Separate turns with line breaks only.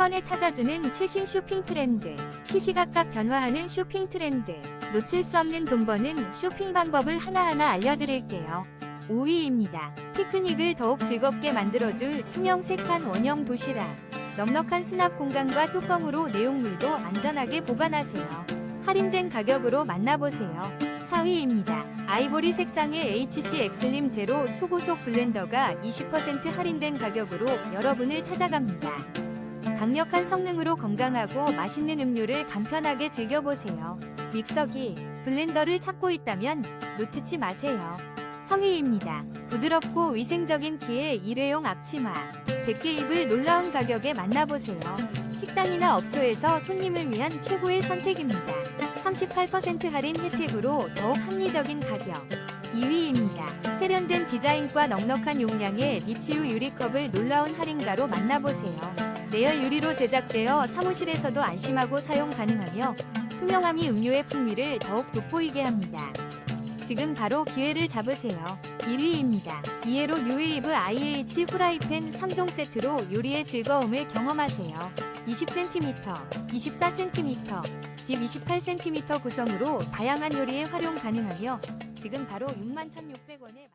번에 찾아주는 최신 쇼핑 트렌드. 시시각각 변화하는 쇼핑 트렌드. 놓칠 수 없는 돈 버는 쇼핑 방법을 하나하나 알려드릴게요. 5위입니다. 피크닉을 더욱 즐겁게 만들어줄 투명 색한 원형 도시락. 넉넉한 수납 공간과 뚜껑으로 내용물도 안전하게 보관하세요. 할인된 가격으로 만나보세요. 4위입니다. 아이보리 색상의 HC 엑슬림 제로 초고속 블렌더가 20% 할인된 가격으로 여러분을 찾아갑니다. 강력한 성능으로 건강하고 맛있는 음료를 간편하게 즐겨보세요. 믹서기, 블렌더를 찾고 있다면 놓치지 마세요. 3위입니다. 부드럽고 위생적인 키의 일회용 앞치마. 100개 입을 놀라운 가격에 만나보세요. 식당이나 업소에서 손님을 위한 최고의 선택입니다. 38% 할인 혜택으로 더욱 합리적인 가격. 2위입니다. 세련된 디자인과 넉넉한 용량의 리치유 유리컵을 놀라운 할인가로 만나보세요. 내열 유리로 제작되어 사무실에서도 안심하고 사용 가능하며 투명함이 음료의 풍미를 더욱 돋보이게 합니다. 지금 바로 기회를 잡으세요. 1위입니다. 이에로 뉴웨이브 IH 후라이팬 3종 세트로 요리의 즐거움을 경험하세요. 20cm, 24cm, 딥 28cm 구성으로 다양한 요리에 활용 가능하며 지금 바로 61,600원에